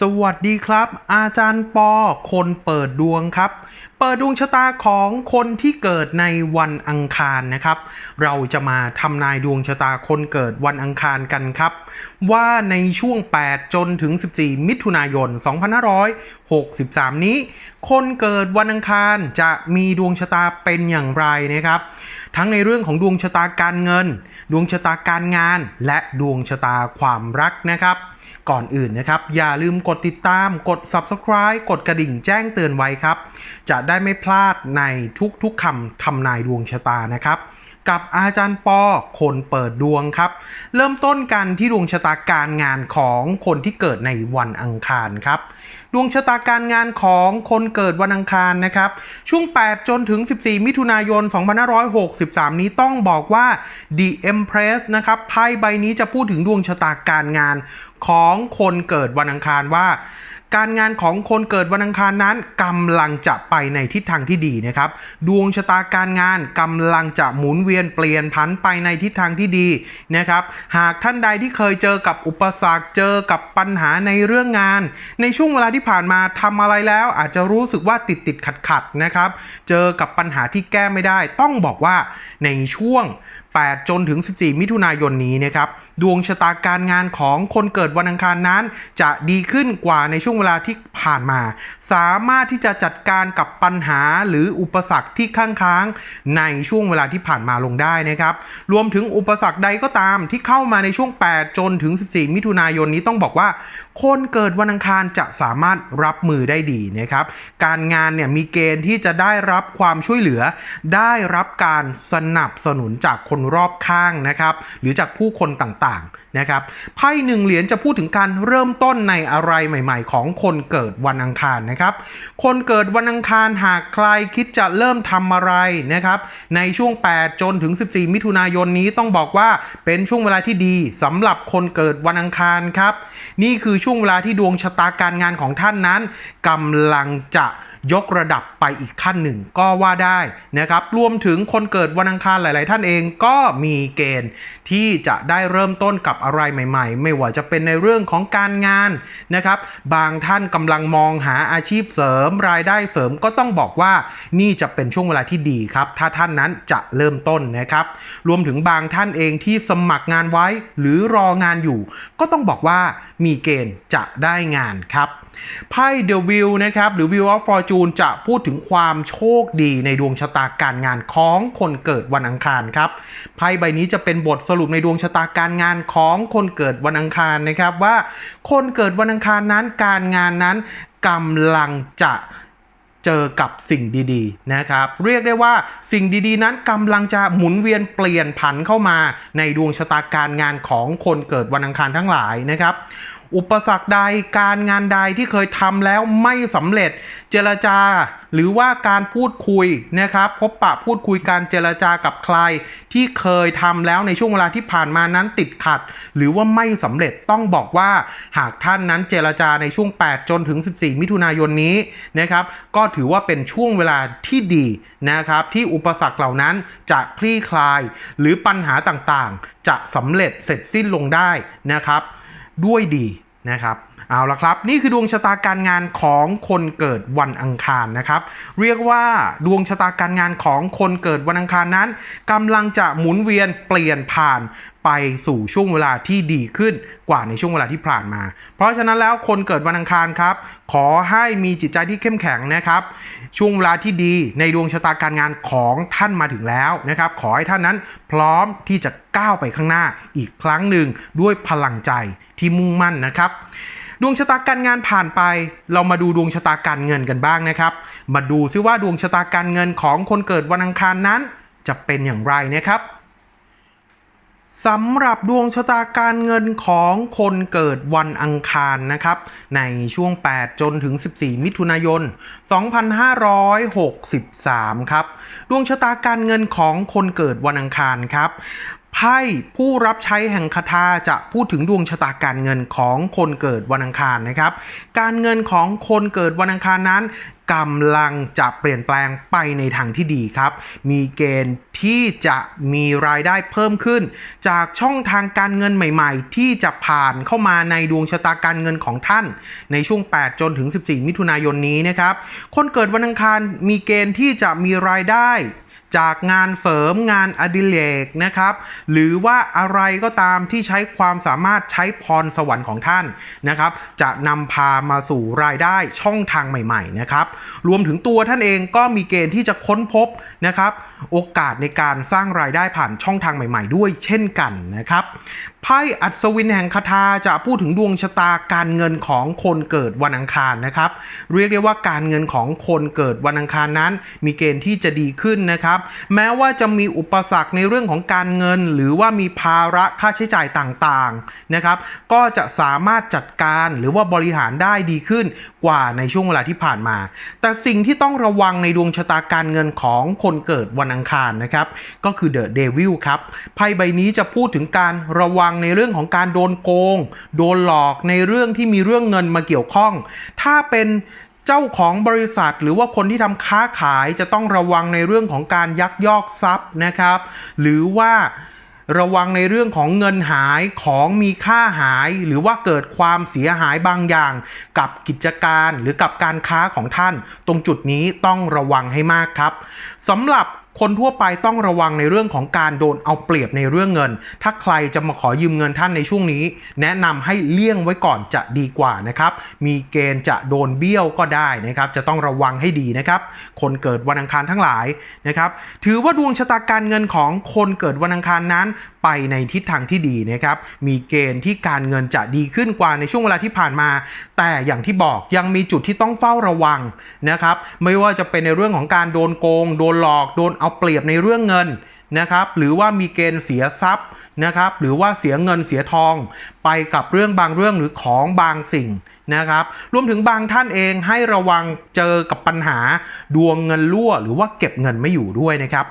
สวัสดีครับ อาจารย์ปอ คนเปิดดวงครับ เปิดดวงชะตาของคนที่เกิดในวันอังคารนะครับ เราจะมาทำนายดวงชะตาคนเกิดวันอังคารกันครับ ว่าในช่วง 8 จนถึง 14 มิถุนายน 2563 นี้ คนเกิดวันอังคารจะมีดวงชะตาเป็นอย่างไรนะครับ ทั้งในเรื่องของดวงชะตาการเงิน ดวงชะตาการงาน และดวงชะตาความรักนะครับ ก่อนอื่นนะครับ อย่าลืมกดติดตาม กด subscribe กดกระดิ่งแจ้งเตือนไว้ครับ จะได้ไม่พลาดในทุกๆคำทำนายดวงชะตานะครับ กับอาจารย์ปอคนเปิดดวงครับ เริ่มต้นกันที่ดวงชะตาการงานของคนที่เกิดในวันอังคารครับดวงชะตาการงานของคนเกิดวันอังคารนะครับ ช่วง 8 จนถึง 14 มิถุนายน 2563 นี้ต้องบอกว่า The Empress นะครับไพ่ใบนี้จะพูดถึงดวงชะตาการงาน ของคนเกิดวันอังคารว่า การงานของคนเกิดวันอังคารนั้นกำลังจะไปในทิศทางที่ดีนะครับ ดวงชะตาการงานกำลังจะหมุนเวียนเปลี่ยนผันไปในทิศทางที่ดีนะครับ หากท่านใดที่เคยเจอกับอุปสรรคเจอกับปัญหาในเรื่องงาน ในช่วงเวลาที่ผ่านมาทำอะไรแล้ว อาจจะรู้สึกว่าติดติดขัดขัดนะครับ เจอกับปัญหาที่แก้ไม่ได้ ต้องบอกว่าในช่วง 8 จนถึง 14 มิถุนายนนี้นะครับ ดวงชะตาการงานของคนเกิดวันอังคารนั้น จะดีขึ้นกว่าในช่วงเวลาที่ผ่านมา สามารถที่จะจัดการกับปัญหาหรืออุปสรรคที่ค้างค้างๆในช่วงเวลาที่ผ่านมาลงได้นะครับ รวมถึงอุปสรรคใดก็ตามที่เข้ามาในช่วง 8 จนถึง 14 มิถุนายนนี้ต้องบอกว่า คนเกิดวันอังคารจะสามารถรับมือได้ดีนะครับ การงานเนี่ยมีเกณฑ์ที่จะได้รับความช่วยเหลือ ได้รับการสนับสนุนจากคนรอบข้างนะครับหรือจากผู้คนต่างๆนะครับไพ่หนึ่งเหรียญจะพูดถึงการเริ่มต้นในอะไรใหม่ ๆ ของคนเกิดวันอังคารนะครับคนเกิดวันอังคารหากใครคิดจะเริ่มทำอะไรนะครับในช่วง 8 จนถึง 14 มิถุนายนนี้ต้องบอกว่าเป็นช่วงเวลาที่ดีสำหรับคนเกิดวันอังคารครับนี่คือช่วงเวลาที่ดวงชะตาการงานของท่านนั้นกำลังจะยกระดับไปอีกขั้นหนึ่งก็ว่าได้นะครับรวมถึงคนเกิดวันอังคารหลาย ๆ ท่านเองก็็มีเกณฑ์ที่จะได้เริ่มต้นกับอะไรใหม่ ๆ ไม่ว่าจะเป็นในเรื่องของการงานนะครับ บางท่านกำลังมองหาอาชีพเสริมรายได้เสริมก็ต้องบอกว่านี่จะเป็นช่วงเวลาที่ดีครับ ถ้าท่านนั้นจะเริ่มต้นนะครับ รวมถึงบางท่านเองที่สมัครงานไว้หรือรองานอยู่ ก็ต้องบอกว่ามีเกณฑ์จะได้งานครับไพ่ The Wheel นะครับหรือ Wheel of Fortune จะพูดถึงความโชคดีในดวงชะตาการงานของคนเกิดวันอังคารครับไพ่ใบนี้จะเป็นบทสรุปในดวงชะตาการงานของคนเกิดวันอังคารนะครับว่า คนเกิดวันอังคารนั้นการงานนั้นกำลังจะเจอกับสิ่งดีๆนะครับ เรียกได้ว่าสิ่งดีๆ นั้นกำลังจะหมุนเวียนเปลี่ยนผันเข้ามาในดวงชะตาการงานของคนเกิดวันอังคารทั้งหลายนะครับ อุปสรรคใดการงานใดที่เคยทำแล้วไม่สำเร็จเจรจา หรือว่าการพูดคุยนะครับ พบปะพูดคุยการเจรจากับใคร ที่เคยทำแล้วในช่วงเวลาที่ผ่านมานั้นติดขัด หรือว่าไม่สำเร็จต้องบอกว่าหากท่านนั้นเจรจาในช่วง 8 จนถึง 14 มิถุนายนนี้นะครับก็ถือว่าเป็นช่วงเวลาที่ดีนะครับที่อุปสรรคเหล่านั้นจะคลี่คลาย หรือปัญหาต่างๆ จะสำเร็จเสร็จสิ้นลงได้นะครับ ด้วยดีนะครับเอาละครับ นี่คือดวงชะตาการงานของคนเกิดวันอังคารนะครับ เรียกว่าดวงชะตาการงานของคนเกิดวันอังคารนั้นกำลังจะหมุนเวียนเปลี่ยนผ่านไปสู่ช่วงเวลาที่ดีขึ้นกว่าในช่วงเวลาที่ผ่านมา เพราะฉะนั้นแล้วคนเกิดวันอังคารครับ ขอให้มีจิตใจที่เข้มแข็งนะครับ ช่วงเวลาที่ดีในดวงชะตาการงานของท่านมาถึงแล้วนะครับ ขอให้ท่านนั้นพร้อมที่จะก้าวไปข้างหน้าอีกครั้งหนึ่งด้วยพลังใจ ที่มุ่งมั่นนะครับ ดวงชะตาการงานผ่านไป เรามาดูดวงชะตาการเงินกันบ้างนะครับ มาดูซิว่าดวงชะตาการเงินของคนเกิดวันอังคารนั้น จะเป็นอย่างไรนะครับสำหรับดวงชะตาการเงินของคนเกิดวันอังคารนะครับ ในช่วง 8 จนถึง 14 มิถุนายน 2563 ครับ ดวงชะตาการเงินของคนเกิดวันอังคารครับ ไพ่ผู้รับใช้แห่งคาถาจะพูดถึงดวงชะตาการเงินของคนเกิดวันอังคารนะครับ การเงินของคนเกิดวันอังคารนั้นกำลังจะเปลี่ยนแปลงไปในทางที่ดีครับ มีเกณฑ์ที่จะมีรายได้เพิ่มขึ้น จากช่องทางการเงินใหม่ ๆ ที่จะผ่านเข้ามาในดวงชะตาการเงินของท่าน ในช่วง 8 จนถึง 14 มิถุนายนนี้นะครับ คนเกิดวันอังคารมีเกณฑ์ที่จะมีรายได้ จากงานเสริมงานอดิเรกนะครับ หรือว่าอะไรก็ตามที่ใช้ความสามารถใช้พรสวรรค์ของท่านนะครับ จะนำพามาสู่รายได้ช่องทางใหม่ๆนะครับ รวมถึงตัวท่านเองก็มีเกณฑ์ที่จะค้นพบนะครับ โอกาสในการสร้างรายได้ผ่านช่องทางใหม่ ๆ ด้วยเช่นกันนะครับ ไพ่อัศวินแห่งคาถาจะพูดถึงดวงชะตาการเงินของคนเกิดวันอังคารนะครับ เรียกได้ว่าการเงินของคนเกิดวันอังคารนั้น มีเกณฑ์ที่จะดีขึ้นนะครับ แม้ว่าจะมีอุปสรรคในเรื่องของการเงิน หรือว่ามีภาระค่าใช้จ่ายต่างๆนะครับ ก็จะสามารถจัดการหรือว่าบริหารได้ดีขึ้นกว่าในช่วงเวลาที่ผ่านมา แต่สิ่งที่ต้องระวังในดวงชะตาการเงินของคนเกิดวันอังคารนะครับ ก็คือเดอะเดวิลครับไพ่ใบนี้จะพูดถึงการระวังงในเรื่องของการโดนโกง โดนหลอกในเรื่องที่มีเรื่องเงินมาเกี่ยวข้อง ถ้าเป็นเจ้าของบริษัทหรือว่าคนที่ทำค้าขายจะต้องระวังในเรื่องของการยักยอกทรัพย์นะครับ หรือว่าระวังในเรื่องของเงินหายของมีค่าหาย หรือว่าเกิดความเสียหายบางอย่าง กับกิจการหรือกับการค้าของท่าน ตรงจุดนี้ต้องระวังให้มากครับสำหรับ คนทั่วไปต้องระวังในเรื่องของการโดนเอาเปรียบในเรื่องเงิน ถ้าใครจะมาขอยืมเงินท่านในช่วงนี้ แนะนำให้เลี่ยงไว้ก่อนจะดีกว่านะครับ มีเกณฑ์จะโดนเบี้ยวก็ได้นะครับ จะต้องระวังให้ดีนะครับ คนเกิดวันอังคารทั้งหลายนะครับ ถือว่าดวงชะตาการเงินของคนเกิดวันอังคารนั้น ไปในทิศทางที่ดีนะครับ มีเกณฑ์ที่การเงินจะดีขึ้นกว่าในช่วงเวลาที่ผ่านมา แต่อย่างที่บอกยังมีจุดที่ต้องเฝ้าระวังนะครับ ไม่ว่าจะเป็นในเรื่องของการโดนโกง โดนหลอก โดนเอาเปรียบในเรื่องเงินนะครับ หรือว่ามีเกณฑ์เสียทรัพย์นะครับ หรือว่าเสียเงินเสียทอง ไปกับเรื่องบางเรื่องหรือของบางสิ่งนะครับ รวมถึงบางท่านเองให้ระวังเจอกับปัญหาดวงเงินรั่ว หรือว่าเก็บเงินไม่อยู่ด้วยนะครับ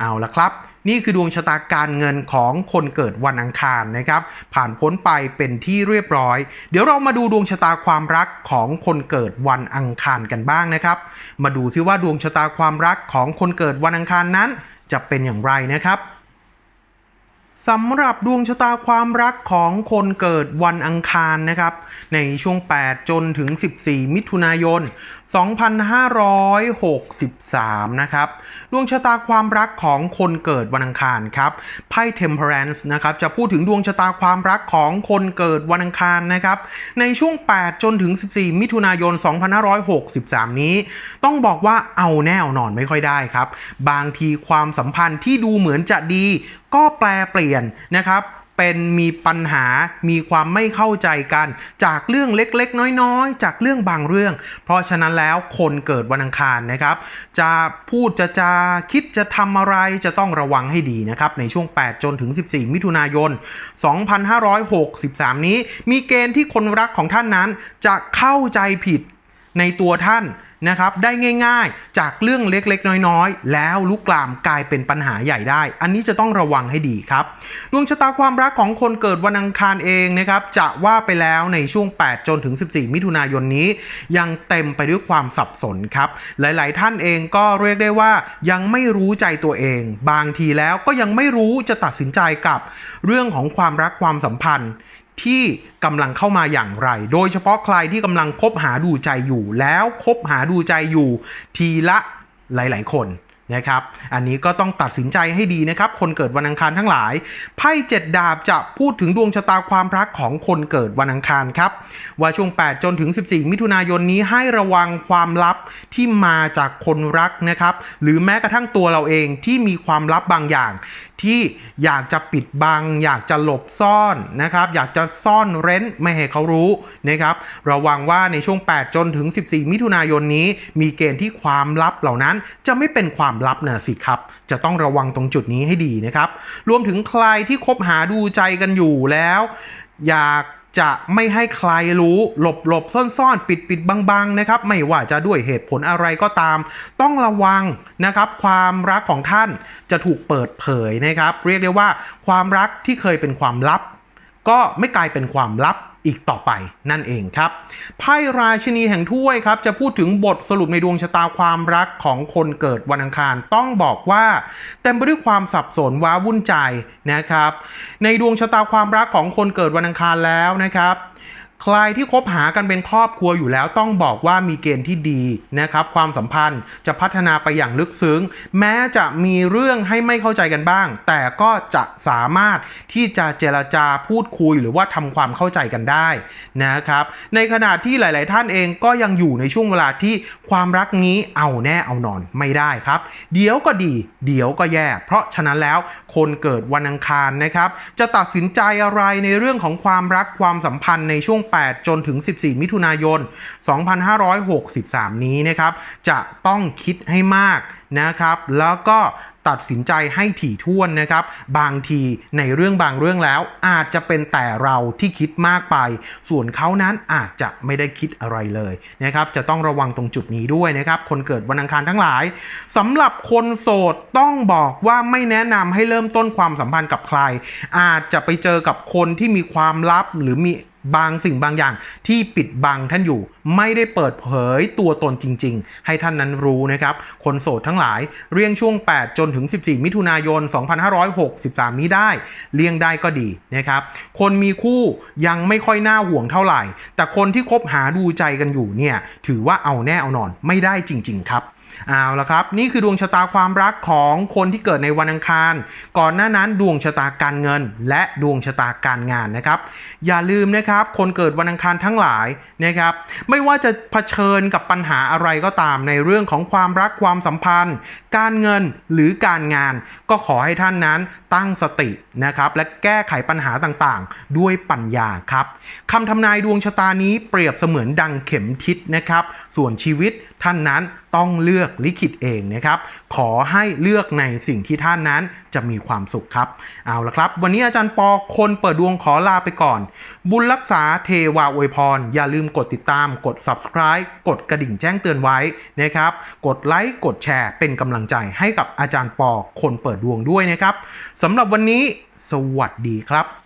เอาละครับ นี่คือดวงชะตาการเงินของคนเกิดวันอังคารนะครับ ผ่านพ้นไปเป็นที่เรียบร้อย เดี๋ยวเรามาดูดวงชะตาความรักของคนเกิดวันอังคารกันบ้างนะครับ มาดูซิว่าดวงชะตาความรักของคนเกิดวันอังคารนั้น จะเป็นอย่างไรนะครับ สำหรับดวงชะตาความรักของคนเกิดวันอังคารนะครับ ในช่วง 8 จนถึง 14 มิถุนายน 2563 นะครับ ดวงชะตาความรักของคนเกิดวันอังคารครับไพ่ Temperance นะครับจะพูดถึงดวงชะตาความรักของคนเกิดวันอังคารนะครับ ในช่วง 8 จนถึง 14 มิถุนายน 2563 นี้ ต้องบอกว่าเอาแน่นอนไม่ค่อยได้ครับ บางทีความสัมพันธ์ที่ดูเหมือนจะดี ก็แปลเปลี่ยนนะครับเป็นมีปัญหามีความไม่เข้าใจกัน จากเรื่องเล็กๆ น้อยๆ จากเรื่องบางเรื่อง เพราะฉะนั้นแล้วคนเกิดวันอังคารนะครับ จะพูดจะจาคิดจะทำอะไรจะต้องระวังให้ดีนะครับ ในช่วง 8 จนถึง 14 มิถุนายน 2563 นี้ มีเกณฑ์ที่คนรักของท่านนั้นจะเข้าใจผิดในตัวท่าน นะครับได้ง่ายๆ จากเรื่องเล็กๆ น้อยๆ แล้วลุกลามกลายเป็นปัญหาใหญ่ได้ อันนี้จะต้องระวังให้ดีครับ ดวงชะตาความรักของคนเกิดวันอังคารเองนะครับจะว่าไปแล้วในช่วง 8 จนถึง 14 มิถุนายนนี้ ยังเต็มไปด้วยความสับสนครับ หลายๆ ท่านเองก็เรียกได้ว่ายังไม่รู้ใจตัวเอง บางทีแล้วก็ยังไม่รู้จะตัดสินใจกับเรื่องของความรักความสัมพันธ์ ที่กำลังเข้ามาอย่างไร โดยเฉพาะใครที่กำลังคบหาดูใจอยู่ แล้วคบหาดูใจอยู่ทีละหลาย ๆ คนนะครับ อันนี้ก็ต้องตัดสินใจให้ดีนะครับ คนเกิดวันอังคารทั้งหลาย ไพ่เจ็ดดาบจะพูดถึงดวงชะตาความรักของคนเกิดวันอังคารครับ ว่าช่วง 8 จนถึง 14 มิถุนายนนี้ให้ระวังความลับที่มาจากคนรักนะครับ หรือแม้กระทั่งตัวเราเองที่มีความลับบางอย่างที่อยากจะปิดบัง อยากจะหลบซ่อนนะครับ อยากจะซ่อนเร้นไม่ให้เขารู้นะครับ ระวังว่าในช่วง 8 จนถึง 14 มิถุนายนนี้ มีเกณฑ์ที่ความลับเหล่านั้นจะไม่เป็นความลับนะสิครับ จะต้องระวังตรงจุดนี้ให้ดีนะครับ รวมถึงใครที่คบหาดูใจกันอยู่แล้ว อยาก จะไม่ให้ใครรู้หลบหลบซ่อนซ่อนปิดปิดบางบังนะครับไม่ว่าจะด้วยเหตุผลอะไรก็ตาม ต้องระวังนะครับความรักของท่านจะถูกเปิดเผยนะครับ เรียกได้ว่าความรักที่เคยเป็นความลับ ก็ไม่กลายเป็นความลับ อีกต่อไปนั่นเองครับไพ่ราชินีแห่งถ้วยครับจะพูดถึงบทสรุปในดวงชะตาความรักของคนเกิดวันอังคารต้องบอกว่าเต็มไปด้วยความสับสนว้าวุ่นใจนะครับ ในดวงชะตาความรักของคนเกิดวันอังคารแล้วนะครับ ใครที่คบหากันเป็นครอบครัวอยู่แล้วต้องบอกว่ามีเกณฑ์ที่ดีนะครับ ความสัมพันธ์จะพัฒนาไปอย่างลึกซึ้ง แม้จะมีเรื่องให้ไม่เข้าใจกันบ้าง แต่ก็จะสามารถที่จะเจรจาพูดคุยหรือว่าทำความเข้าใจกันได้นะครับ ในขณะที่หลาย ๆ ท่านเองก็ยังอยู่ในช่วงเวลาที่ความรักนี้เอาแน่เอานอนไม่ได้ครับ เดี๋ยวก็ดี เดี๋ยวก็แย่ เพราะฉะนั้นแล้วคนเกิดวันอังคารนะครับ จะตัดสินใจอะไรในเรื่องของความรักความสัมพันธ์ในช่วง8 จนถึง 14 มิถุนายน 2563 นี้นะครับ จะต้องคิดให้มากนะครับ แล้วก็ตัดสินใจให้ถี่ถ้วนนะครับ บางทีในเรื่องบางเรื่องแล้ว อาจจะเป็นแต่เราที่คิดมากไป ส่วนเขานั้นอาจจะไม่ได้คิดอะไรเลยนะครับ จะต้องระวังตรงจุดนี้ด้วยนะครับ คนเกิดวันอังคารทั้งหลายสำหรับคนโสดต้องบอกว่าไม่แนะนำให้เริ่มต้นความสัมพันธ์กับใคร อาจจะไปเจอกับคนที่มีความลับหรือมี บางสิ่งบางอย่างที่ปิดบังท่านอยู่ ไม่ได้เปิดเผยตัวตนจริง ๆ ให้ท่านนั้นรู้นะครับ คนโสดทั้งหลายเรียงช่วง 8 จนถึง 14 มิถุนายน 2563 นี้ได้ เลี่ยงได้ก็ดีนะครับ คนมีคู่ยังไม่ค่อยน่าห่วงเท่าไหร่ แต่คนที่คบหาดูใจกันอยู่เนี่ยถือว่าเอาแน่เอานอนไม่ได้จริง ๆ ครับ เอาละครับ นี่คือดวงชะตาความรักของคนที่เกิดในวันอังคาร ก่อนหน้านั้นดวงชะตาการเงิน และดวงชะตาการงานนะครับ อย่าลืมนะครับ คนเกิดวันอังคารทั้งหลายนะครับ ไม่ว่าจะเผชิญกับปัญหาอะไรก็ตามในเรื่องของความรักความสัมพันธ์ การเงินหรือการงาน ก็ขอให้ท่านนั้นตั้งสตินะครับ และแก้ไขปัญหาต่างๆ ด้วยปัญญาครับคำทำนายดวงชะตานี้เปรียบเสมือนดังเข็มทิศนะครับ ส่วนชีวิตท่านนั้น ต้องเลือกลิขิตเองนะครับขอให้เลือกในสิ่งที่ท่านนั้นจะมีความสุขครับเอาละครับ วันนี้อาจารย์ปอคนเปิดดวงขอลาไปก่อน บุญรักษาเทวาอวยพร อย่าลืมกดติดตามกด subscribe กดกระดิ่งแจ้งเตือนไว้นะครับกดไลค์กดแชร์เป็นกำลังใจให้กับอาจารย์ปอคนเปิดดวงด้วยนะครับสำหรับวันนี้ สวัสดีครับ